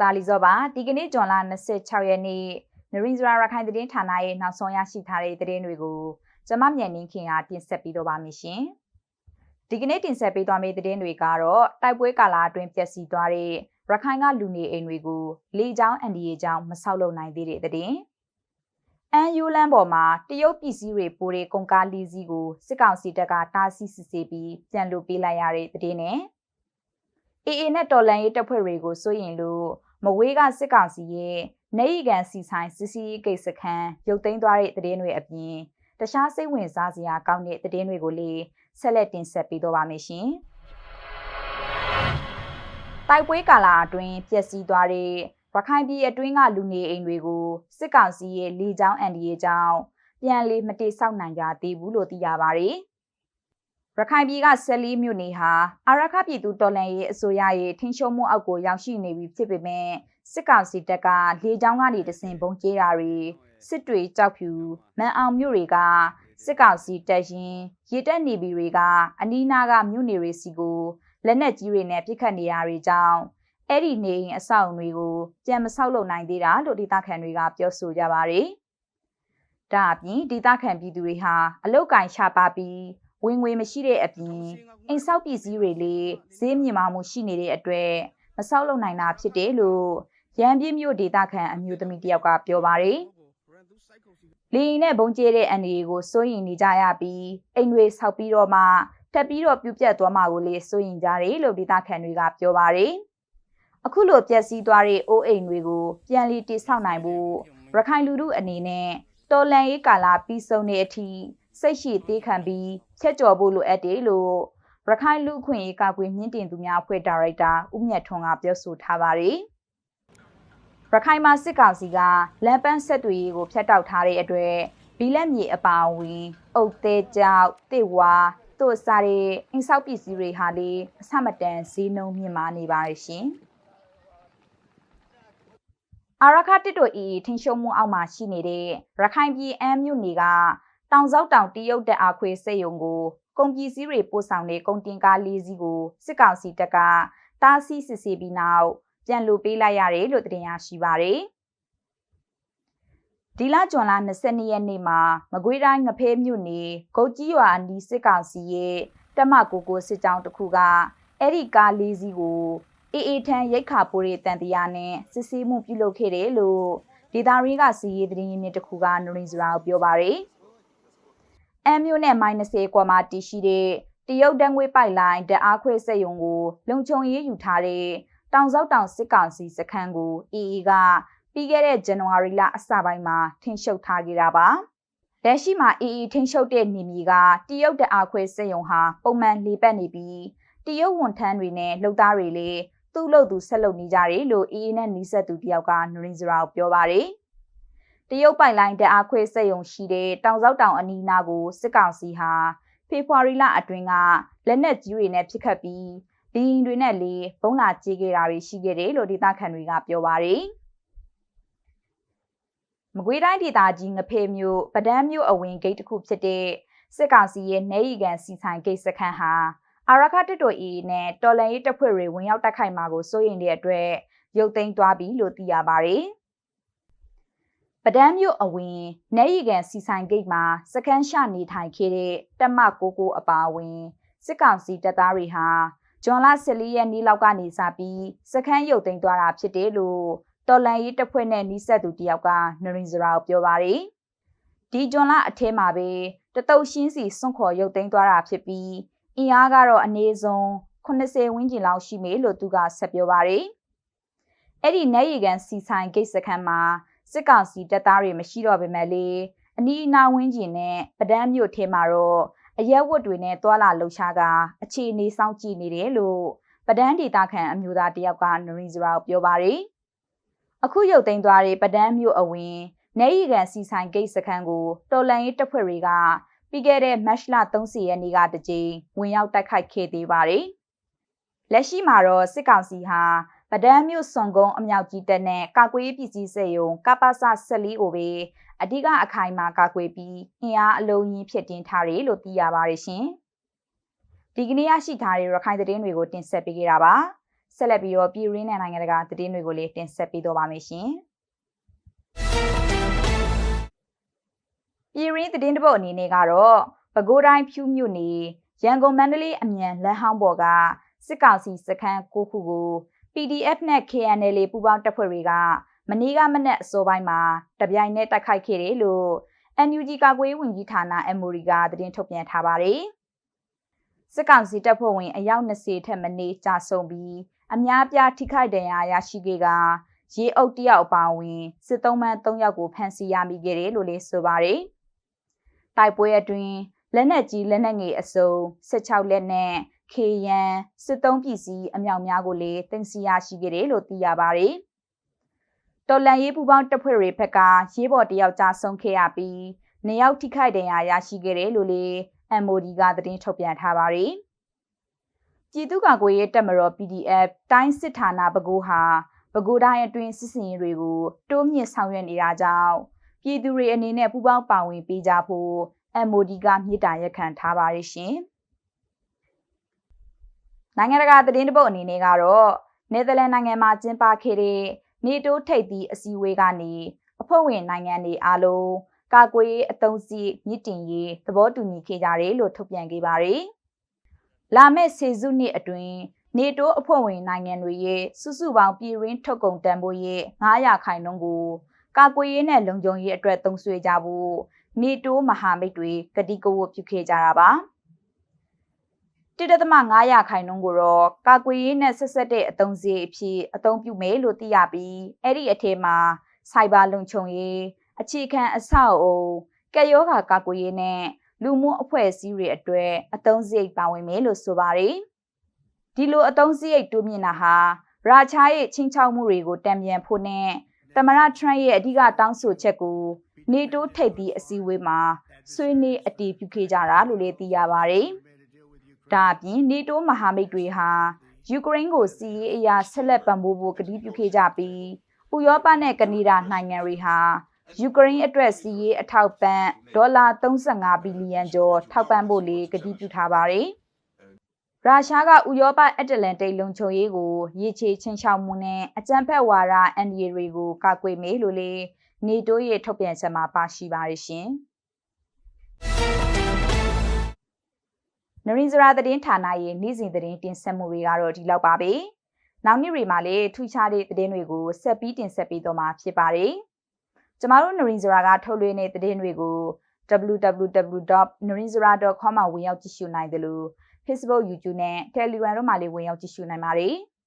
တာလီဇောပါဒီကနေ့ဇွန်လ26ရက်နေ့နရင်းဇရာရခိုင်သတင်းဌာနရဲ့နောက်ဆုံးရရှိထားတဲ့သတင်းတွေကိုကျမမြန်နှင်းခင်ကတင်ဆက်ပေးတော့ပါမယ်ရှင်။ဒီကနေ့တင်ဆက်ပေးသွားမယ့်သတင်းတွေကတော့တိုက်ပွဲကာလအတွင်းပျက်စီးသွားတဲ့ရခိုင်ကလူနေအိမ်တွေကိုလေကြောင်းအန်ဒီရဲ့ကြောင့်မဆောက်လုပ်နိုင်သေးတဲ့သတင်း။အန်ယူလန်ပေါ်မှာတရုတ်ပြည်စည်းတွေပိုးတဲ့ကုန်ကားလေးစီးကိုစစ်ကောင်စီတပ်ကတားဆီးစစ်ဆေးပြီးပြန်လွှတ်ပေးလိုက်ရတဲ့သတင်းနဲ့အေအေနဲ့တော်လန်ရေးတပ်ဖွဲ့တွေကိုစိုးရင်လို့ မဝေးကစစ်ကောင်စီရဲ့နေရီကန်စီဆိုင်စစ်စီကိစ္စခန်းရုပ်သိမ်းသွားတဲ့သတင်းတွေအပြင်တခြားစိတ်ဝင်စားစရာကောင်းတဲ့သတင်းတွေကိုလည်းဆက်လက်တင်ဆက်ပေးတော့ပါမယ်ရှင်။တိုက်ပွဲကာလအတွင်းပျက်စီးသွားတဲ့ရခိုင်ပြည်အတွင်းကလူနေအိမ်တွေကိုစစ်ကောင်စီရဲ့လေကြောင်းအန်ဒီရဲ့ကြောင့်ပြန်လည်မတိဆောက်နိုင်ကြသေးဘူးလို့သိရပါတယ်။ ရခိုင်ပြည်ကဆက်လီမြို့နေဟာအာရခပြည်သူတော်လှန်ရေးအစိုးရရဲ့ထင်းရှုံမှုအောက်ကိုရောက်ရှိနေပြီဖြစ်ပေမဲ့စစ်ကောင်စီတပ်ကလေကြောင်းကနေတစင်ပုံကျဲတာတွေစစ်တွေကြောက်ဖြူမန်အောင်မြို့တွေကစစ်ကောင်စီတပ်ရင်ရေတက်နေပြီတွေကအနီးနားကမြို့နေတွေစီကိုလက်နက်ကြီးတွေနဲ့ပစ်ခတ်နေရတွေကြောင့်အဲ့ဒီနေအိမ်အဆောက်အုံတွေကိုပြန်မဆောက်လုပ်နိုင်သေးတာလို့ဒေသခံတွေကပြောဆိုကြပါတယ်။ဒါအပြင်ဒေသခံပြည်သူတွေဟာအလုတ်ကင်ချပါပြီး ဝင်ငွေမရှိတဲ့အပြင်အိမ်ဆောက်ပစ္စည်းတွေလေးဈေးမြင့်မာမှုရှိနေတဲ့အတွက်မဆောက်လုပ်နိုင်တာဖြစ်တယ်လို့ရန်ပြည့်မြို့ဒေသခံအမျိုးသမီးတယောက်ကပြောပါတယ်။လီရင်နဲ့ဘုံကျဲတဲ့အနေကိုစိုးရင်နေကြရပြီးအိမ်တွေဆောက်ပြီးတော့မှထပ်ပြီးတော့ပြုတ်ပြတ်သွားမှာကိုလေစိုးရင်ကြတယ်လို့ဒေသခံတွေကပြောပါတယ်။အခုလိုပျက်စီးသွားတဲ့အိုးအိမ်တွေကိုပြန်လည်တည်ဆောက်နိုင်ဖို့ရခိုင်လူထုအနေနဲ့တော်လန်ရေးကာလပြီးဆုံးတဲ့အထိ စိတ်ရှိသေးခံပြီးချက်ကြော်ဖို့လိုအပ်တယ်လို့ရခိုင်လူခွင့်ရေးကာကွယ်မြင့်တင်သူများအဖွဲ့ဒါရိုက်တာဦးမြတ်ထွန်းကပြောဆိုထားပါတယ်။ရခိုင်မှာစစ်ကောင်စီကလမ်းပန်းဆက်တွေကိုဖျက်တောက်ထားတဲ့အတွက်ဘီလက်မြေအပါအဝင်အုတ်သေးကြောက်တစ်ဝါတို့စားတဲ့အင်းဆောက်ပစ္စည်းတွေဟာလေအဆမတန်ဈေးနှုန်းမြင့်မားနေပါရဲ့ရှင်။အာရခတစ်တို့ဤထင်ရှုံမှုအောက်မှာရှိနေတဲ့ရခိုင်ပြည်အမ်းမြို့နယ်က တောင်စောက်တောင်တရုတ်တက်အားခွေစိတ်ယုံကိုကုန်ပစ္စည်းတွေပို့ဆောင်တဲ့ကုန်တင်ကားလေးစီးကိုစစ်ကောင်စီတပ်ကတားဆီးစစ်ဆေးပြီးနောက်ပြန်လူပေးလိုက်ရတယ်လို့တင်ရရှိပါတယ်။ဒီလဇွန်လ22ရက်နေ့မှာမကွေးတိုင်းငဖဲမြို့နယ်ဂုတ်ကြီးရွာအနီးစစ်ကောင်စီရဲ့တက်မကိုကိုစစ်ကြောင်းတစ်ခုကအဲ့ဒီကားလေးစီးကိုအေးအေးထန်ရိတ်ခါပိုးရဲ့တန်တရားနဲ့စစ်ဆေးမှုပြုလုပ်ခဲ့တယ်လို့ဒေတာရီကစီရေးသတင်းရင်းမြစ်တစ်ခုကနရင်းစရာကိုပြောပါရယ်။ အမ်မြို့နဲ့မိုင်20ကွာမှာတည်ရှိတဲ့တရုတ်တန်းငွေပိုက်လိုင်းဓာတ်အားခွဲစက်ရုံကိုလုံခြုံရေးယူထားတဲ့တောင်စောက်တောင်စစ်ကောင်စီစခန်းကို EE ကပြီးခဲ့တဲ့ဇန်နဝါရီလအစပိုင်းမှာထင်ရှုပ်ထားခဲ့တာပါ။လက်ရှိမှာ EE ထင်ရှုပ်တဲ့နေမြေကတရုတ်ဓာတ်အားခွဲစက်ရုံဟာပုံမှန်လေပတ်နေပြီးတရုတ်ဝန်ထမ်းတွေနဲ့လုပ်သားတွေလည်းသူ့လို့သူဆက်လုပ်နေကြတယ်လို့ EE နဲ့နီးစပ်သူတယောက်ကနရင်းစရာကိုပြောပါတယ်။ တရုတ်ပိုင်လိုင်းတအားခွဲစက်ရုံရှိတဲ့တောင်စောက်တောင်အနီးနားကိုစစ်ကောင်စီဟာဖေဖော်ဝါရီလအတွင်းကလက်နက်ကြီးတွေနဲ့ပစ်ခတ်ပြီးလီရင်တွေနဲ့လေဘုံလာကြေးခဲ့တာတွေရှိခဲ့တယ်လို့ဒေသခံတွေကပြောပါတယ်။မကွေးတိုင်းဒေသကြီးငဖေမြို့ပဒန်းမြို့အဝင်ဂိတ်တစ်ခုဖြစ်တဲ့စစ်ကောင်စီရဲ့နေရီကန်စီဆိုင်ဂိတ်စခန်းဟာအာရခတစ်တော်အီနဲ့တော်လန်ရေးတပ်ဖွဲ့တွေဝင်ရောက်တိုက်ခိုက်မှာကိုစိုးရိမ်တဲ့အတွက်ရုတ်သိမ်းသွားပြီလို့သိရပါတယ်။ပ ဒန်းမြို့အဝင်နေရီကန်စီဆိုင်ဂိတ်မှာစကန်းရှနေထိုင်ခဲ့တဲ့တက်မကိုကိုအပါအဝင်စစ်ကောင်စီတပ်သားတွေဟာဂျွန်လ14ရက်နေ့လောက်ကနေစပြီးစခန်းရုပ်သိမ်းသွားတာဖြစ်တယ်လို့တော်လန်ရေးတပ်ဖွဲ့နဲ့နှိစက်သူတယောက်ကနရင်စရာကိုပြောပါတယ်ဒီဂျွန်လအထဲမှာပဲတတုတ်ရှင်းစီစွန့်ခေါ်ရုပ်သိမ်းသွားတာဖြစ်ပြီးအင်အားကတော့အနည်းဆုံး80ဝန်းကျင်လောက်ရှိမယ်လို့သူကဆက်ပြောပါတယ်အဲ့ဒီနေရီကန်စီဆိုင်ဂိတ်စခန်းမှာ စစ်ကောင်စီတပ်သားတွေမရှိတော့ပေမဲ့လေအနီးအနားဝန်းကျင်နဲ့ပဒန်းမြို့ထဲမှာတော့အရက်ဝတ်တွေနဲ့သွာလာလှုပ်ရှားကအခြေအနေစောင့်ကြည့်နေတယ်လို့ပဒန်းဒေတာခန်အမျိုးသားတယောက်ကနရီဇရာကိုပြောပါတယ်အခုရုပ်သိမ်းသွားတဲ့ပဒန်းမြို့အဝင်နေရီကန်စီဆိုင်ဂိတ်စခန်းကိုတော်လန်ရေးတပ်ဖွဲ့တွေကပြီးခဲ့တဲ့မတ်လ30ရက်နေ့ကတကြိမ်ဝင်ရောက်တိုက်ခိုက်ခဲ့သေးပါတယ်လက်ရှိမှာတော့စစ်ကောင်စီဟာ ဗဒန်းမြို့စွန်ကုန်းအမြောက်ကြီးတပ်နဲ့ကာကွယ်ရေးပစ္စည်းစက်ရုံကပ္ပစ14ကိုပဲအဓိကအခိုင်အမာကာကွယ်ပြီးအင်အားအလုံးကြီးဖြစ်တင်ထားတယ်လို့သိရပါတယ်ရှင်။ဒီကနေ့ရရှိထားတဲ့ရခိုင်သတင်းတွေကိုတင်ဆက်ပေးကြတာပါ။ဆက်လက်ပြီးတော့ပြည်ရင်းနဲ့နိုင်ငံတကာသတင်းတွေကိုလည်းတင်ဆက်ပေးတော့ပါမယ်ရှင်ပြည်ရင်းသတင်းတပုတ်အနေနဲ့ကတော့ပဲခူးတိုင်းဖြူးမြို့နယ်ရန်ကုန်မန္တလေးအမြန်လမ်းဟောင်းပေါ်ကစစ်ကောင်စီစခန်း၉ခုကို PDF နဲ့ KNL ပူးပေါင်းတပ်ဖွဲ့တွေကမနေ့ကမနက်အစောပိုင်းမှာတပြိုင်နက်တိုက်ခိုက်ခဲ့တယ်လို့ NUG ကာကွယ်ဝင်ကြီးဌာန MOD ကသတင်းထုတ်ပြန်ထားပါတယ်။စစ်ကောင်စီတပ်ဖွဲ့ဝင်အယောက်20ထက်မနည်းကြာဆုံးပြီးအများပြားထိခိုက်ဒဏ်ရာရရှိခဲ့ကရေအုပ်တယောက်အပါအဝင်စစ်သုံးမန်း3ယောက်ကိုဖမ်းဆီးရမိခဲ့တယ်လို့လည်းဆိုပါတယ်။တိုက်ပွဲအတွင်းလက်နက်ကြီးလက်နက်ငယ်အစုံ16လက်နဲ့ ခေယံစစ်သုံးပစ္စည်းအမြောက်များကိုလည်းတင်စီရရှိခဲ့တယ်လို့သိရပါတယ်။တော်လန်ရေးပူပေါင်းတပ်ဖွဲ့တွေဘက်ကရေးပေါ်တယောက်ကြာဆုံးခဲ့ရပြီးနေရောက်ထိခိုက်ဒဏ်ရာရရှိခဲ့တယ်လို့လည်း MOD ကသတင်းထုတ်ပြန်ထားပါတယ်။ပြည်သူ့ကာကွယ်ရေးတပ်မတော် PDF တိုင်းစစ်ဌာနပဲခူးဟာပဲခူးတိုင်းအတွင်းစစ်စင်ရေးတွေကိုတိုးမြင့်ဆောင်ရွက်နေတာကြောင့်ပြည်သူတွေအနေနဲ့ပူးပေါင်းပါဝင်ပေးကြဖို့ MOD ကမြစ်တာရက်ခံထားပါတယ်ရှင်။ နိုင်ငံတကာသတင်းတပုတ်အနေနဲ့ကတော့နယ်သာလန်နိုင်ငံမှာကျင်းပခဲ့တဲ့နေတိုးထိပ်သီးအစည်းအဝေးကနေအဖွဲ့ဝင်နိုင်ငံတွေအားလုံးကာကွယ်ရေးအသုံးစည်းမြင့်တင်ရေးသဘောတူညီခဲ့ကြတယ်လို့ထုတ်ပြန်ခဲ့ပါတယ်။လာမယ့်ဆယ်စုနှစ်အတွင်းနေတိုးအဖွဲ့ဝင်နိုင်ငံတွေရဲ့စုစုပေါင်းပြည်ရင်းထုတ်ကုန်တန်ဖိုးရဲ့900ခိုင်နှုန်းကိုကာကွယ်ရေးနဲ့လုံခြုံရေးအတွက်သုံးစွဲကြဖို့နေတိုးမဟာမိတ်တွေကတိကဝတ်ပြုခဲ့ကြတာပါ 1.500ခိုင်နှုန်းကိုတော့ကာကွယ်ရေးနဲ့ဆက်ဆက်တဲ့အသုံးစရိတ်အဖြစ်အသုံးပြုမယ်လို့သိရပြီးအဲ့ဒီအထက်မှာစိုက်ဘာလုံခြုံရေးအခြေခံအဆောက်အအုံကက်ယောဂါကာကွယ်ရေးနဲ့လူမှုအဖွဲ့အစည်းတွေအတွက်အသုံးစရိတ်ပါဝင်မယ်လို့ဆိုပါတယ်ဒီလိုအသုံးစရိတ်တိုးမြင့်တာဟာရာချားရဲ့ချင်းချောက်မှုတွေကိုတံပြန်ဖို့နဲ့သမရထရန့်ရဲ့အဓိကတောင်းဆိုချက်ကိုနေတိုးထိပ်ပြီးအစည်းအဝေးမှာဆွေးနွေးအတည်ပြုခဲ့ကြတာလို့လည်းသိရပါတယ်။ ဒါအပြင်နေတိုးမဟာမိတ်တွေဟာယူကရိန်းကိုစီးရေးအရာဆက်လက်ပံ့ပိုးဖို့ကတိပြုခဲ့ကြပြီးဥရောပနဲ့ကနေဒါနိုင်ငံတွေဟာယူကရိန်းအတွက်စီးရေးအထောက်ပံ့ဒေါ်လာ35ဘီလီယံကျော်ထောက်ပံ့ဖို့လေကတိပြုထားပါတယ်။ရုရှားကဥရောပအတ္တလန်တိတ်လုံခြုံရေးကိုရေချေချင်းချောက်မှုနဲ့အကြမ်းဖက်ဝါဒအန်ဒီတွေကိုကာကွယ်မေးလို့လေနေတိုးရဲ့ထုတ်ပြန်ချက်မှာပါရှိပါရရှင်။ နရင်းစရာသတင်းဌာနရဲ့နေ့စဉ်သတင်းတင်ဆက်မှုတွေကတော့ဒီလောက်ပါပဲ။နောက်နေ့တွေမှာလည်းထူးခြားတဲ့သတင်းတွေကိုဆက်ပြီးတင်ဆက်ပေးတော့မှာဖြစ်ပါတယ်။ကျမတို့နရင်းစရာကထုတ်လွှင့်တဲ့သတင်းတွေကို www.narinzara.com မှာဝင်ရောက်ကြည့်ရှုနိုင်တယ်လို့ Facebook, YouTube နဲ့ Telegram တို့မှာလည်းဝင်ရောက်ကြည့်ရှုနိုင်ပါတယ်။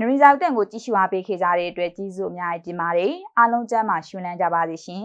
နရီဇာတက်ကိုကြည့်ရှုအားပေးခဲ့ကြတဲ့အတွက်ကျေးဇူးအများကြီးတင်ပါတယ်အားလုံးကျမ်းမာရှင်လန်းကြပါစေရှင်